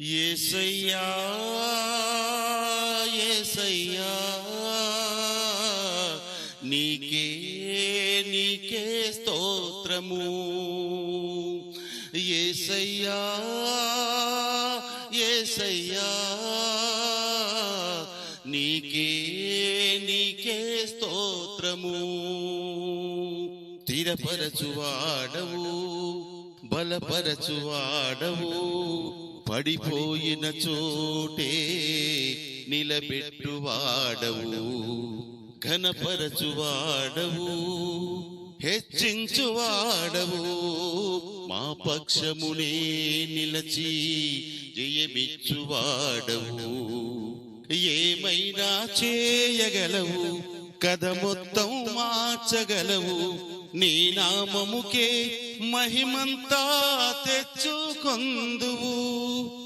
ఏసయ్యా ఏసయ్యా నీకే నీకే స్తోత్రము. ఏసయ్యా ఏసయ్యా నీకే నీకే స్తోత్రము. స్థిరపరచువాడవు బలపరచువాడవు. పడిపోయిన చోటే నిలబెట్టువాడవు ఘనపరచువాడవు హెచ్చించువాడవు మా పక్షమునే నిలచి జయమిచ్చువాడవు ఏమైనా చేయగలవు కథ మొత్తం మార్చగలవు నీ నామముకే మహిమంతా తెచ్చుకొందువు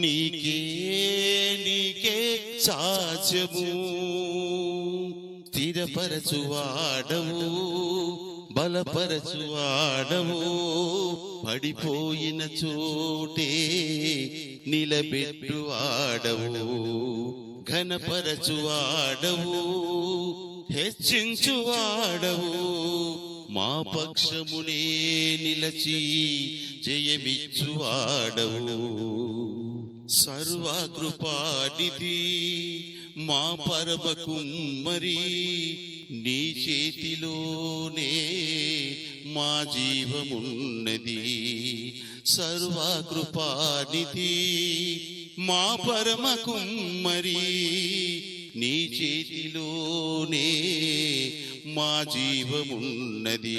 నీకే నీకే సాధ్యము స్థిరపరచువాడవు బలపరచువాడవు. పడిపోయిన చోటే నిలబెట్టువాడవు ఘనపరచువాడవు హెచ్చించువాడవు. మా పక్షమునే నిలచి జయమిచ్చువాడవు. సర్వకృపానిధి మా పరమకుమ్మరి నీ చేతిలోనే మా జీవమున్నది. సర్వకృపానిధి మా పరమ కుమ్మరి నీ చేతిలోనే మా జీవమున్నది.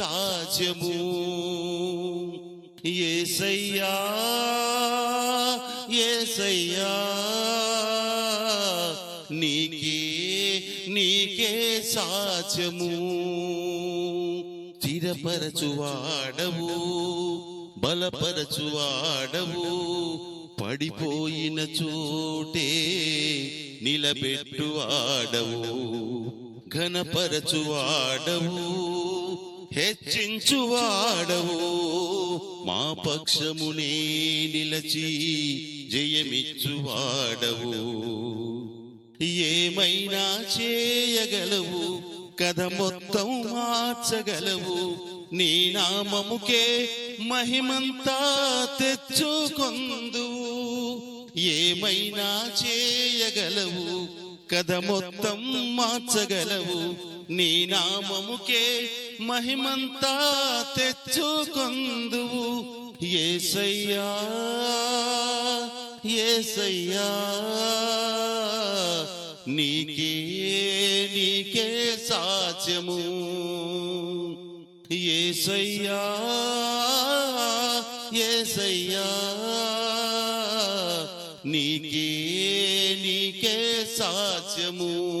సాధ్యము. ఏసయ్యా ఏసయ్యా నీకే నీకే సాధ్యము. స్థిరపరచువాడవు బలపరచువాడవు పడిపోయిన చోటే నిలబెట్టువాడవు ఘనపరచువాడవు. హెచ్చించువాడవు. మా పక్షమునే నిలచి జయమిచ్చువాడవు. ఏమైనా చేయగలవు? కథ మొత్తం మార్చగలవు. నీ నామముకే మహిమంతా తెచ్చుకొందువు. ఏమైనా చేయగలవు? కథ మొత్తం మార్చగలవు. నీ నామముకే మహిమంతా తెచ్చుకొందువు. ఏసయ్యా ఏసయ్యా నీకే నీకే సాధ్యము. ఏసయ్యా ఏసయ్యా నీకే నీకే సాధ్యము.